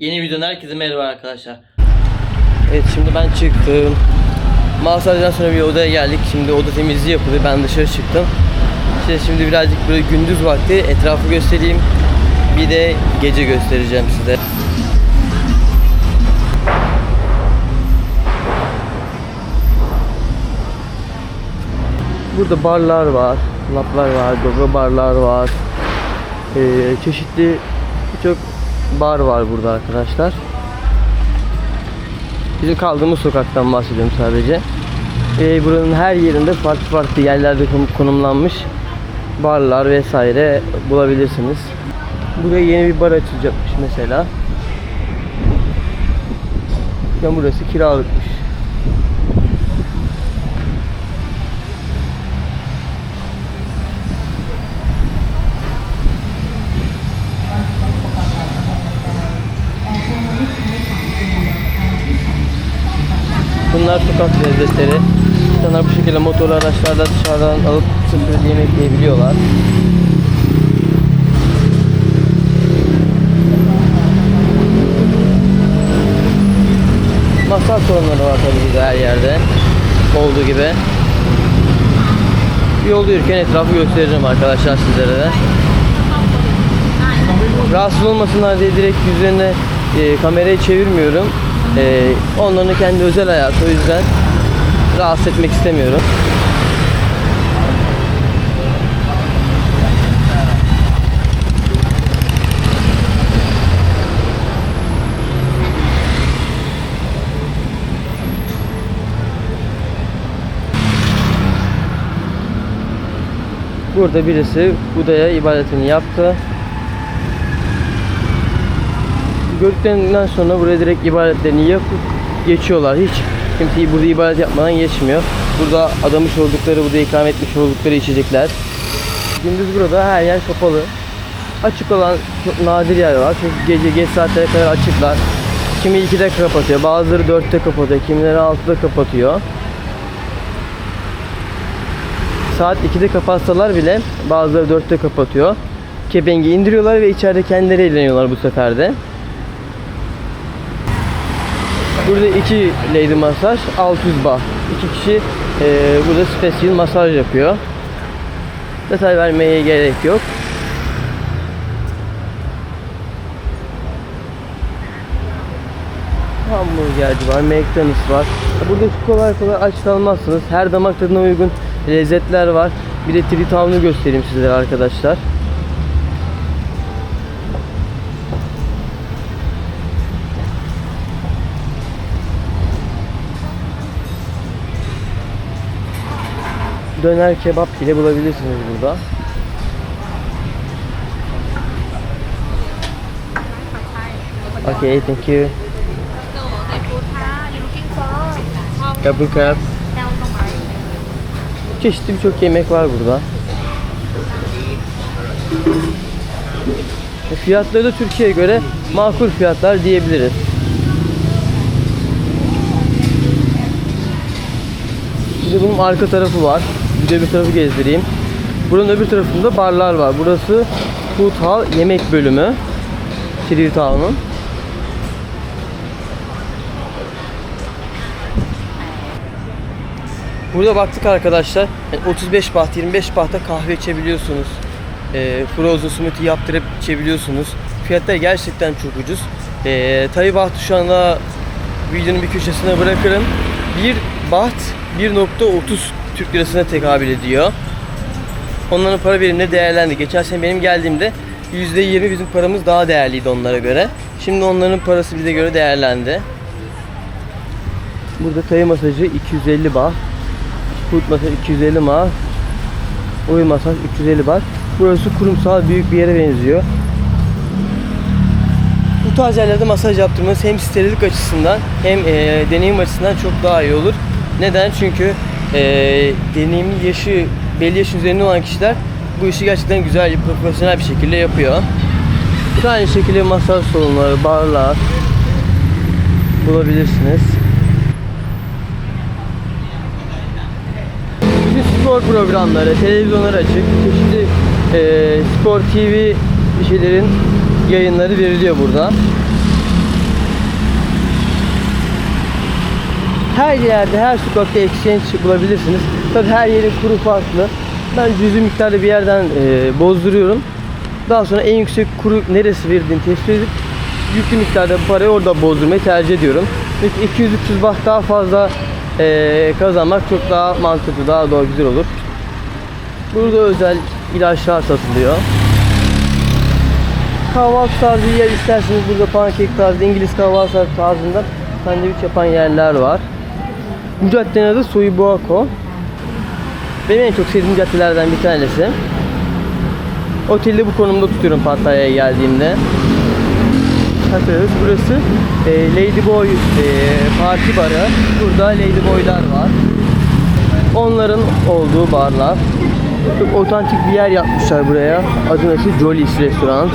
Yeni videodan herkese merhaba arkadaşlar. Evet şimdi ben çıktım. Masajdan sonra bir odaya geldik. Şimdi oda temizliği yapıldı. Ben dışarı çıktım. İşte şimdi birazcık böyle gündüz vakti etrafı göstereyim. Bir de gece göstereceğim size. Burada barlar var, laplar var, gogo barlar var. Ee, çeşitli birçok bar var burada arkadaşlar. Bizim kaldığımız sokaktan bahsediyorum sadece. Ee, buranın her yerinde farklı farklı yerlerde kon- konumlanmış barlar vesaire bulabilirsiniz. Buraya yeni bir bar açılacakmış mesela. Ya burası kiralıkmış. Bunlar sokak lezzetleri. İnsanlar bu şekilde motorlu araçlarla dışarıdan alıp sıfır yemek yiyebiliyorlar. Masal sorunları var tabii ki her yerde. Olduğu gibi. Yol yürürken etrafı göstereceğim arkadaşlar sizlere de. Rahatsız olmasınlar diye direkt yüzlerine e, kamerayı çevirmiyorum. E, onların kendi özel hayatı o yüzden rahatsız etmek istemiyorum. Burada birisi Buda'ya ibadetini yaptı. Gördüklerinden sonra buraya direkt ibadetlerini yapıp geçiyorlar. Hiç kimse burada ibadet yapmadan geçmiyor. Burada adamış oldukları, burada ikram etmiş oldukları içecekler. Gündüz burada her yer kapalı. Açık olan çok nadir yer var. Çünkü gece geç saatlere kadar açıklar. Kimi 2'de kapatıyor, bazıları 4'te kapatıyor, kimileri 6'da kapatıyor. Saat 2'de kapatsalar bile bazıları 4'te kapatıyor. Kepengi indiriyorlar ve içeride kendileri eğleniyorlar bu sefer de. Burada iki lady masaj, 600 baht. İki kişi eee, burada special masaj yapıyor. Detay vermeye gerek yok. Hamburgerci var, McDonald's var. Burada kolay kolay aç kalmazsınız. Her damak tadına uygun lezzetler var. Bir de Tritown'u göstereyim sizlere arkadaşlar. Döner kebap bile bulabilirsiniz burada. Okay, thank you. Ấy. Çeşitli birçok yemek var burada. Fiyatları da Türkiye'ye göre makul fiyatlar diyebiliriz. Bir de bunun arka tarafı var. Bir de bir tarafı gezdireyim. Buranın öbür tarafında barlar var. Burası Food Hall yemek bölümü. Tree Town'un. Burada baktık arkadaşlar. yani 35 baht, 25 bahta kahve içebiliyorsunuz. E, frozen smoothie yaptırıp içebiliyorsunuz. Fiyatlar gerçekten çok ucuz. E, Tayyip bahtı şu anda videonun bir köşesine bırakırım. 1 baht 1.30 Türk lirasına tekabül ediyor. Onların para birimleri değerlendi. Geçen sene benim geldiğimde %20 bizim paramız daha değerliydi onlara göre. Şimdi onların parası bize göre değerlendi. Burada tayı masajı 250 baht. Foot masaj 250 baht. Oy masaj 350 baht. Burası kurumsal büyük bir yere benziyor. Bu tarz yerlerde masaj yaptırmanız hem sterillik açısından hem e, deneyim açısından çok daha iyi olur. Neden? Çünkü e, deneyimli yaşı belli yaşın üzerinde olan kişiler bu işi gerçekten güzel, profesyonel bir şekilde yapıyor. Aynı şekilde masaj salonları, barlar bulabilirsiniz. Bütün spor programları, televizyonlar açık. Çeşitli e, spor TV bir şeylerin yayınları veriliyor burada. Her yerde, her sokakta exchange bulabilirsiniz. Tabi her yerin kuru farklı. Ben cüzi miktarda bir yerden e, bozduruyorum. Daha sonra en yüksek kuru neresi verdiğini tespit edip yüklü miktarda parayı orada bozdurmayı tercih ediyorum. Çünkü 200-300 baht daha fazla e, kazanmak çok daha mantıklı, daha doğru güzel olur. Burada özel ilaçlar satılıyor. Kahvaltı tarzı yer isterseniz burada pankek tarzı, İngiliz kahvaltı tarzında sandviç yapan yerler var. Bu caddenin adı Soyubuako. Benim en çok sevdiğim caddelerden bir tanesi. Otelde bu konumda tutuyorum Pattaya'ya geldiğimde. Hatırlıyoruz. Burası e, Ladyboy e, parti barı. Burada Ladyboy'lar var. Onların olduğu barlar. Çok otantik bir yer yapmışlar buraya. Adı nasıl? Jolly's Restaurant.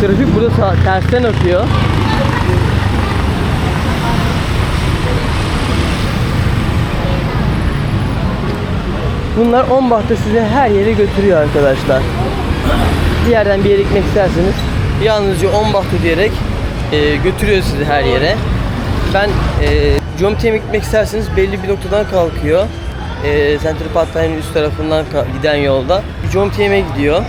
Trafik burada tersten akıyor. Bunlar 10 bahta sizi her yere götürüyor arkadaşlar. Bir yerden bir yere gitmek isterseniz yalnızca 10 bahtı diyerek e, götürüyor sizi her yere. Ben e, Comte'ye gitmek isterseniz belli bir noktadan kalkıyor. E, Central Pattaya'nın üst tarafından giden yolda. Comte'ye gidiyor.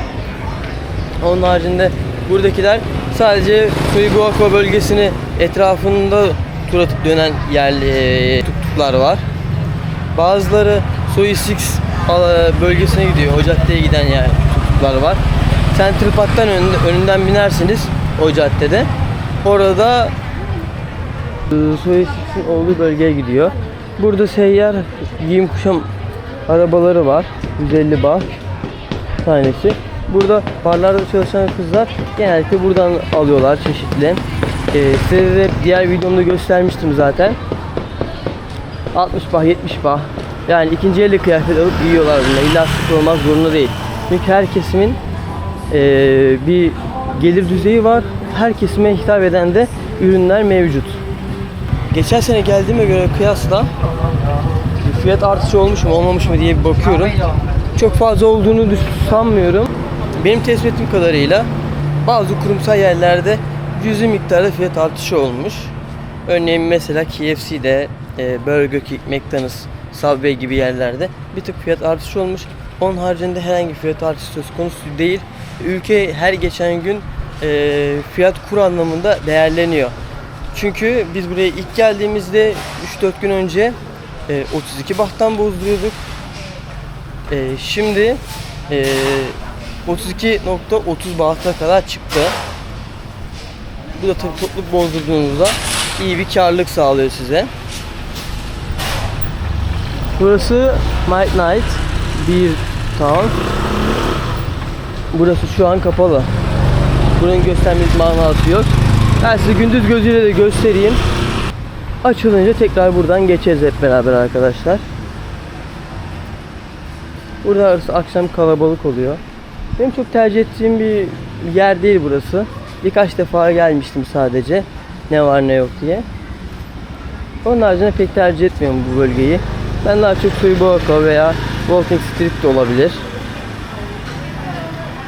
Onun haricinde buradakiler sadece Soyiguako bölgesini etrafında tur atıp dönen yerli e, tuk-tuklar var. Bazıları Soy Six a- bölgesine gidiyor. O caddeye giden yer tuk-tuklar var. Central Park'tan önünde, önünden binersiniz o caddede. Orada e, Soy Six'in olduğu bölgeye gidiyor. Burada seyyar giyim kuşam arabaları var. 150 baht tanesi. Burada barlarda çalışan kızlar genellikle buradan alıyorlar çeşitli. Ee, size de diğer videomda göstermiştim zaten. 60 bah 70 bah. Yani ikinci elle kıyafet alıp giyiyorlar bununla. İlla olmak zorunda değil. Çünkü her kesimin ee, bir gelir düzeyi var. Her kesime hitap eden de ürünler mevcut. Geçen sene geldiğime göre kıyasla fiyat artışı olmuş mu olmamış mı diye bir bakıyorum. Çok fazla olduğunu sanmıyorum. Benim tespit ettiğim kadarıyla bazı kurumsal yerlerde cüzi miktarda fiyat artışı olmuş. Örneğin mesela KFC'de, e, Burger King, McDonald's, Subway gibi yerlerde bir tık fiyat artışı olmuş. Onun haricinde herhangi fiyat artışı söz konusu değil. Ülke her geçen gün e, fiyat kur anlamında değerleniyor. Çünkü biz buraya ilk geldiğimizde 3-4 gün önce e, 32 bahttan bozduruyorduk. E, şimdi e, 32.30 bahtına kadar çıktı. Bu da tabii toplu bozdurduğunuzda iyi bir karlılık sağlıyor size. Burası Midnight bir town. Burası şu an kapalı. Buranın göstermek manası yok. Ben size gündüz gözüyle de göstereyim. Açılınca tekrar buradan geçeceğiz hep beraber arkadaşlar. Burada arası akşam kalabalık oluyor. Benim çok tercih ettiğim bir yer değil burası. Birkaç defa gelmiştim sadece. Ne var ne yok diye. Onun haricinde pek tercih etmiyorum bu bölgeyi. Ben daha çok Soyboako veya Walking Street de olabilir.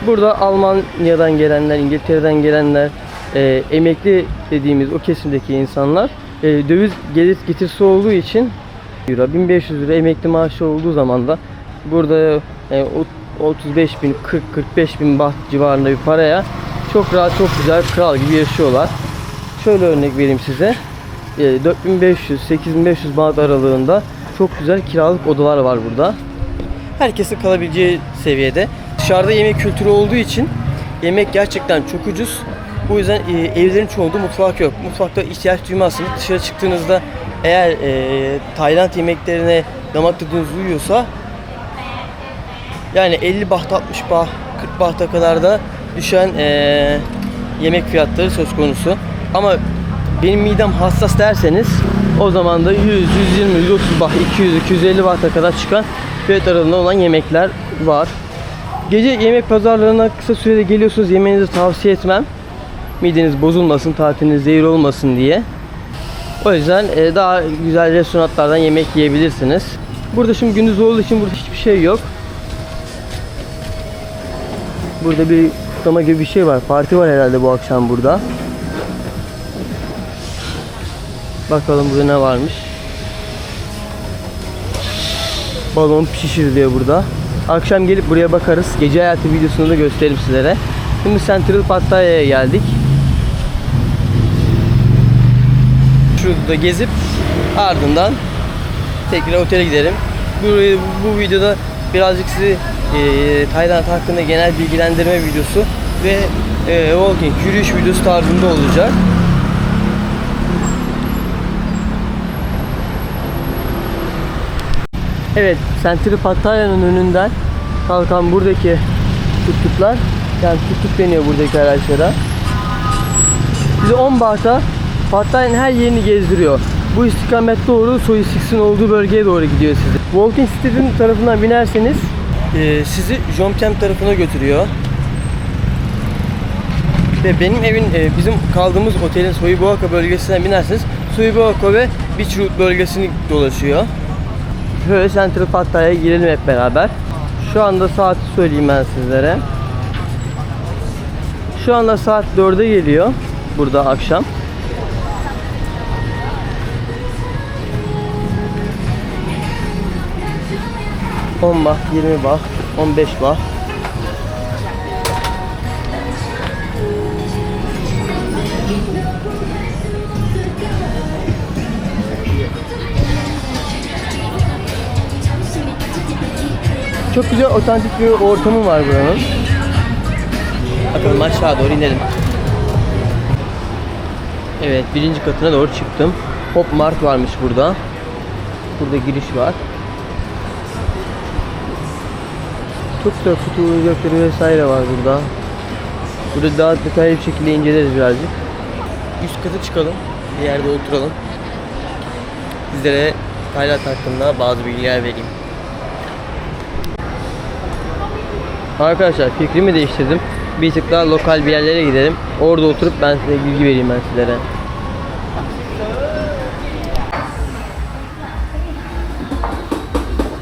Burada Almanya'dan gelenler, İngiltere'den gelenler, e, emekli dediğimiz o kesimdeki insanlar e, döviz gelir getirisi olduğu için euro 1500 lira emekli maaşı olduğu zaman da burada e, o- 35 bin 40 45 bin baht civarında bir paraya çok rahat çok güzel kral gibi yaşıyorlar. Şöyle örnek vereyim size. E, 4500 8500 baht aralığında çok güzel kiralık odalar var burada. Herkesin kalabileceği seviyede. Dışarıda yemek kültürü olduğu için yemek gerçekten çok ucuz. Bu yüzden e, evlerin çoğunda mutfak yok. Mutfakta ihtiyaç duymazsınız. Dışarı çıktığınızda eğer e, Tayland yemeklerine damak tadınız uyuyorsa yani 50 baht 60 baht 40 bahta kadar da düşen e, yemek fiyatları söz konusu. Ama benim midem hassas derseniz o zaman da 100, 120, 130 baht, 200, 250 bahta kadar çıkan fiyat aralığında olan yemekler var. Gece yemek pazarlarına kısa sürede geliyorsunuz yemenizi tavsiye etmem. Mideniz bozulmasın, tatiliniz zehir olmasın diye. O yüzden e, daha güzel restoranlardan yemek yiyebilirsiniz. Burada şimdi gündüz olduğu için burada hiçbir şey yok. Burada bir kutlama gibi bir şey var. Parti var herhalde bu akşam burada. Bakalım burada ne varmış. Balon şişiriliyor burada. Akşam gelip buraya bakarız. Gece hayatı videosunu da gösteririm sizlere. Şimdi Central Pattaya'ya geldik. Şurada gezip ardından tekrar otele giderim. Bu, bu videoda birazcık sizi e, Tayland hakkında genel bilgilendirme videosu ve e, walking, yürüyüş videosu tarzında olacak. Evet, Central Pattaya'nın önünden kalkan buradaki tuttuklar, yani tuttuk deniyor buradaki araçlara. Bizi 10 bahta Pattaya'nın her yerini gezdiriyor. Bu istikamet doğru Soy Six'in olduğu bölgeye doğru gidiyor sizi. Walking Street'in tarafından binerseniz e, sizi Jomtien tarafına götürüyor. Ve benim evin, e, bizim kaldığımız otelin Soyiboaka bölgesinden binerseniz Soyiboaka ve Beach Road bölgesini dolaşıyor. Şöyle Central Pattaya'ya girelim hep beraber. Şu anda saati söyleyeyim ben sizlere. Şu anda saat 4'e geliyor. Burada akşam. On bah, 20 bah, 15 bah. Çok güzel otantik bir ortamı var buranın. Bakalım aşağı doğru inelim. Evet birinci katına doğru çıktım. Pop Mart varmış burada. Burada giriş var. Çok güzel kutu oyuncakları vesaire var burada. Burada daha detaylı bir şekilde inceleriz birazcık. Üst kata çıkalım. Bir yerde oturalım. Sizlere Tayland hakkında bazı bilgiler vereyim. Arkadaşlar fikrimi değiştirdim. Bir tık daha lokal bir yerlere gidelim. Orada oturup ben size bilgi vereyim ben sizlere.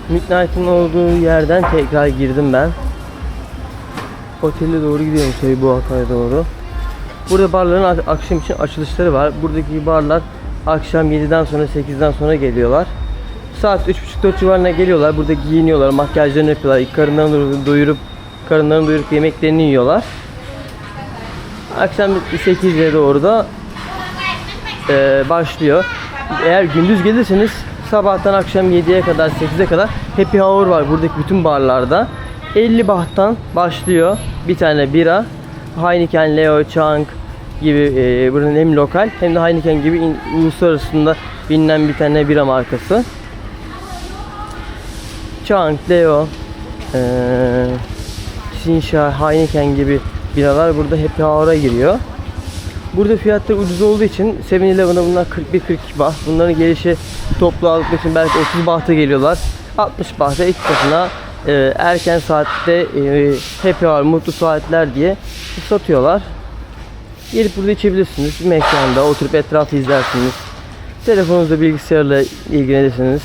Midnight'ın olduğu yerden tekrar girdim ben. Otele doğru gidiyorum şey bu akaya doğru. Burada barların ak- akşam için açılışları var. Buradaki barlar akşam 7'den sonra 8'den sonra geliyorlar. Saat 3.30-4 civarına geliyorlar. Burada giyiniyorlar, makyajlarını yapıyorlar. İlk karınlarını doyurup karınlarını doyurup yemeklerini yiyorlar. Akşam 8'e doğru da e, başlıyor. Eğer gündüz gelirseniz sabahtan akşam 7'ye kadar 8'e kadar happy hour var buradaki bütün barlarda. 50 bahttan başlıyor bir tane bira. Heineken, Leo, Chang gibi e, buranın hem lokal hem de Heineken gibi in, uluslararasında bilinen bir tane bira markası. Chang, Leo, eee Sinsha, Heineken gibi biralar burada Happy Hour'a giriyor. Burada fiyatlar ucuz olduğu için 7-Eleven'a bunlar 41-42 baht. Bunların gelişi toplu aldıkları için belki 30 bahta geliyorlar. 60 bahta iki katına e, erken saatte e, Happy Hour, mutlu saatler diye satıyorlar. Gelip burada içebilirsiniz. Mekanda oturup etrafı izlersiniz. Telefonunuzda bilgisayarla ilgilenirsiniz.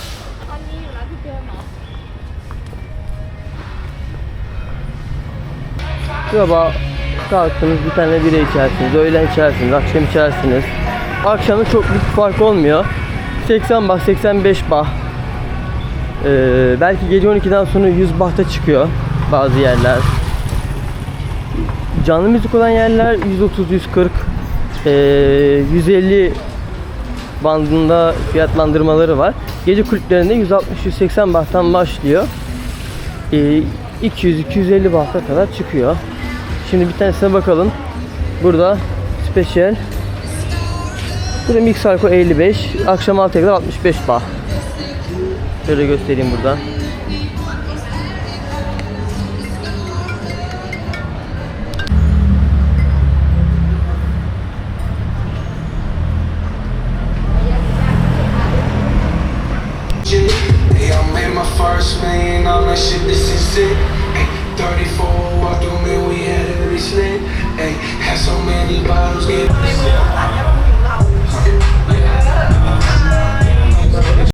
Sabah kalktınız bir tane bira içersiniz, öğlen içersiniz, akşam içersiniz. Akşamda çok büyük fark olmuyor. 80 bah, 85 bah. Ee, belki gece 12'den sonra 100 bahta çıkıyor bazı yerler. Canlı müzik olan yerler 130, 140, ee, 150 bandında fiyatlandırmaları var. Gece kulüplerinde 160-180 bahttan başlıyor. Ee, 200-250 bahta kadar çıkıyor. Şimdi bir tanesine bakalım. Burada special. Burada mix alkol 55. Akşam 6'ya kadar 65 bah. Şöyle göstereyim burada.